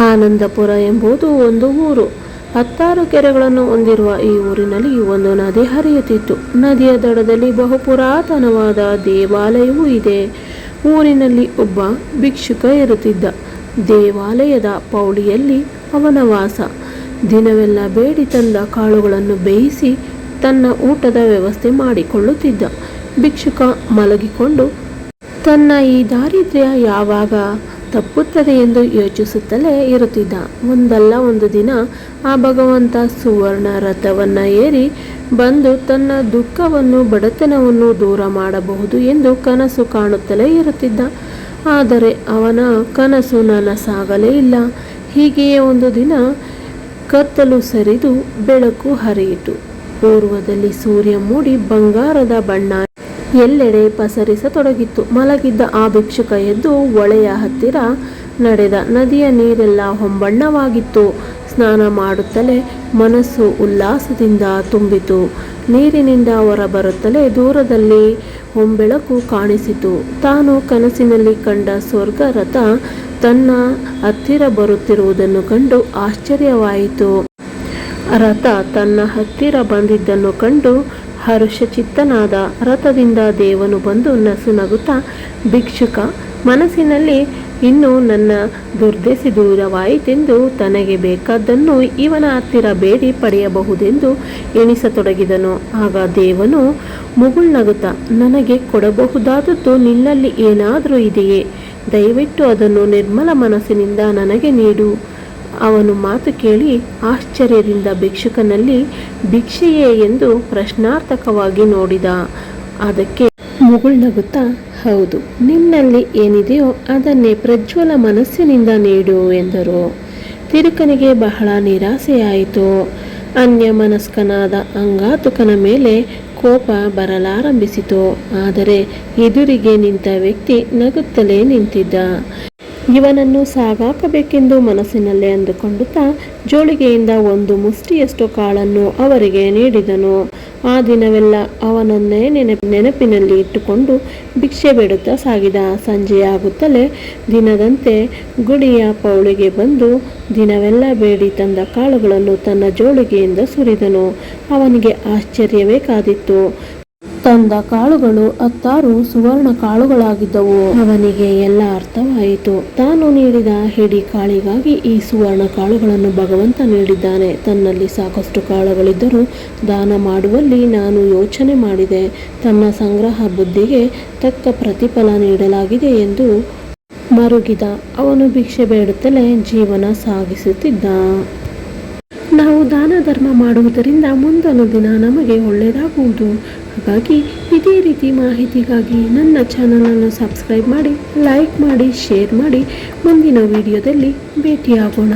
ಆನಂದಪುರ ಎಂಬುದು ಒಂದು ಊರು. ಹತ್ತಾರು ಕೆರೆಗಳನ್ನು ಹೊಂದಿರುವ ಈ ಊರಿನಲ್ಲಿ ಒಂದು ನದಿ ಹರಿಯುತ್ತಿತ್ತು. ನದಿಯ ದಡದಲ್ಲಿ ಬಹು ಪುರಾತನವಾದ ದೇವಾಲಯವೂ ಇದೆ. ಊರಿನಲ್ಲಿ ಒಬ್ಬ ಭಿಕ್ಷುಕ ಇರುತ್ತಿದ್ದ. ದೇವಾಲಯದ ಪೌಳಿಯಲ್ಲಿ ಅವನ ವಾಸ. ದಿನವೆಲ್ಲ ಬೇಡಿ ತಂದ ಕಾಳುಗಳನ್ನು ಬೇಯಿಸಿ ತನ್ನ ಊಟದ ವ್ಯವಸ್ಥೆ ಮಾಡಿಕೊಳ್ಳುತ್ತಿದ್ದ. ಭಿಕ್ಷುಕ ಮಲಗಿಕೊಂಡು, ತನ್ನ ಈ ದಾರಿದ್ರ್ಯ ಯಾವಾಗ? ತಪ್ಪುತ್ತದೆ ಎಂದು ಯೋಚಿಸುತ್ತಲೇ ಇರುತ್ತಿದ್ದ. ಒಂದಲ್ಲ ಒಂದು ದಿನ ಆ ಭಗವಂತ ಸುವರ್ಣ ರಥವನ್ನು ಏರಿ ಬಂದು ತನ್ನ ದುಃಖವನ್ನು, ಬಡತನವನ್ನು ದೂರ ಮಾಡಬಹುದು ಎಂದು ಕನಸು ಕಾಣುತ್ತಲೇ ಇರುತ್ತಿದ್ದ. ಆದರೆ ಅವನ ಕನಸು ನನಸಾಗಲೇ ಇಲ್ಲ. ಹೀಗೆಯೇ ಒಂದು ದಿನ ಕತ್ತಲು ಸರಿದು ಬೆಳಕು ಹರಿಯಿತು. ಪೂರ್ವದಲ್ಲಿ ಸೂರ್ಯ ಮೂಡಿ ಬಂಗಾರದ ಬಣ್ಣ ಎಲ್ಲೆಡೆ ಪಸರಿಸತೊಡಗಿತ್ತು. ಮಲಗಿದ್ದ ಆ ಭಿಕ್ಷುಕ ಎದ್ದು ಹೊಳೆಯ ಹತ್ತಿರ ನಡೆದ. ನದಿಯ ನೀರೆಲ್ಲ ಹೊಂಬಣ್ಣವಾಗಿತ್ತು. ಸ್ನಾನ ಮಾಡುತ್ತಲೇ ಮನಸ್ಸು ಉಲ್ಲಾಸದಿಂದ ತುಂಬಿತು. ನೀರಿನಿಂದ ಹೊರಬರುತ್ತಲೇ ದೂರದಲ್ಲಿ ಹೊಂಬೆಳಕು ಕಾಣಿಸಿತು. ತಾನು ಕನಸಿನಲ್ಲಿ ಕಂಡ ಸ್ವರ್ಗ ರಥ ತನ್ನ ಹತ್ತಿರ ಬರುತ್ತಿರುವುದನ್ನು ಕಂಡು ಆಶ್ಚರ್ಯವಾಯಿತು. ರಥ ತನ್ನ ಹತ್ತಿರ ಬಂದಿದ್ದನ್ನು ಕಂಡು ಹರ್ಷಚಿತ್ತನಾದ ರಥದಿಂದ ದೇವನು ಬಂದು ನಸು ನಗುತ್ತಾ ಭಿಕ್ಷುಕ, ಮನಸ್ಸಿನಲ್ಲಿ ಇನ್ನು ನನ್ನ ದುರ್ದೆಸಿ ದೂರವಾಯಿತೆಂದು ತನಗೆ ಬೇಕಾದ್ದನ್ನು ಇವನ ಹತ್ತಿರ ಬೇಡಿ ಪಡೆಯಬಹುದೆಂದು ಎಣಿಸತೊಡಗಿದನು. ಆಗ ದೇವನು ಮುಗುಳ್ನಗುತ್ತಾ ನನಗೆ ಕೊಡಬಹುದಾದದ್ದು ನಿನ್ನಲ್ಲಿ ಏನಾದರೂ ಇದೆಯೇ? ದಯವಿಟ್ಟು ಅದನ್ನು ನಿರ್ಮಲ ಮನಸ್ಸಿನಿಂದ ನನಗೆ ನೀಡು. ಅವನು ಮಾತು ಕೇಳಿ ಆಶ್ಚರ್ಯದಿಂದ ಭಿಕ್ಷುಕನಲ್ಲಿ, ಭಿಕ್ಷೆಯೇ ಎಂದು ಪ್ರಶ್ನಾರ್ಥಕವಾಗಿ ನೋಡಿದ. ಅದಕ್ಕೆ ಮುಗುಳ್ನಗುತ್ತಾ ಹೌದು, ನಿನ್ನಲ್ಲಿ ಏನಿದೆಯೋ ಅದನ್ನೇ ಪ್ರಜ್ವಲ ಮನಸ್ಸಿನಿಂದ ನೀಡು ಎಂದರು. ತಿರುಕನಿಗೆ ಬಹಳ ನಿರಾಸೆಯಾಯಿತು. ಅನ್ಯ ಮನಸ್ಕನಾದ ಅಂಗಾತುಕನ ಮೇಲೆ ಕೋಪ ಬರಲಾರಂಭಿಸಿತು. ಆದರೆ ಎದುರಿಗೆ ನಿಂತ ವ್ಯಕ್ತಿ ನಗುತ್ತಲೇ ನಿಂತಿದ್ದ. ಇವನನ್ನು ಸಾಗಾಕಬೇಕೆಂದು ಮನಸ್ಸಿನಲ್ಲೇ ಅಂದುಕೊಂಡುತ್ತಾ ಜೋಳಿಗೆಯಿಂದ ಒಂದು ಮುಷ್ಟಿಯಷ್ಟು ಕಾಳನ್ನು ಅವರಿಗೆ ನೀಡಿದನು. ಆ ದಿನವೆಲ್ಲ ಅವನನ್ನೇ ನೆನಪ, ನೆನಪಿನಲ್ಲಿ ಇಟ್ಟುಕೊಂಡು ಭಿಕ್ಷೆ ಬೇಡುತ್ತಾ ಸಾಗಿದ ಸಂಜೆಯಾಗುತ್ತಲೇ ದಿನದಂತೆ ಗುಡಿಯ ಪೌಳಿಗೆ ಬಂದು ದಿನವೆಲ್ಲ ಬೇಡಿ ತಂದ ಕಾಳುಗಳನ್ನು ತನ್ನ ಜೋಳಿಗೆಯಿಂದ ಸುರಿದನು. ಅವನಿಗೆ ಆಶ್ಚರ್ಯವೇ ಕಾದಿತ್ತು. ತಂದ ಕಾಳುಗಳು ಹತ್ತಾರು ಸುವರ್ಣ ಕಾಳುಗಳಾಗಿದ್ದವು. ಅವನಿಗೆ ಎಲ್ಲ ಅರ್ಥವಾಯಿತು. ತಾನು ನೀಡಿದ ಹಿಡಿ ಕಾಳಿಗಾಗಿ ಈ ಸುವರ್ಣ ಕಾಳುಗಳನ್ನು ಭಗವಂತ ನೀಡಿದ್ದಾನೆ. ತನ್ನಲ್ಲಿ ಸಾಕಷ್ಟು ಕಾಳುಗಳಿದ್ದರೂ ದಾನ ಮಾಡುವಲ್ಲಿ ನಾನು ಯೋಚನೆ ಮಾಡಿದೆ. ತನ್ನ ಸಂಗ್ರಹ ಬುದ್ಧಿಗೆ ತಕ್ಕ ಪ್ರತಿಫಲ ನೀಡಲಾಗಿದೆ ಎಂದು ಮರುಗಿದ. ಅವನು ಭಿಕ್ಷೆ ಬೇಡುತ್ತಲೇ ಜೀವನ ಸಾಗಿಸುತ್ತಿದ್ದ. ನಾವು ದಾನ ಧರ್ಮ ಮಾಡುವುದರಿಂದ ಮುಂದೊಂದು ದಿನ ನಮಗೆ ಒಳ್ಳೆಯದಾಗುವುದು. ಹಾಗಾಗಿ ಇದೇ ರೀತಿ ಮಾಹಿತಿಗಾಗಿ ನನ್ನ ಚಾನಲನ್ನು ಸಬ್ಸ್ಕ್ರೈಬ್ ಮಾಡಿ, ಲೈಕ್ ಮಾಡಿ, ಶೇರ್ ಮಾಡಿ. ಮುಂದಿನ ವಿಡಿಯೋದಲ್ಲಿ ಭೇಟಿಯಾಗೋಣ.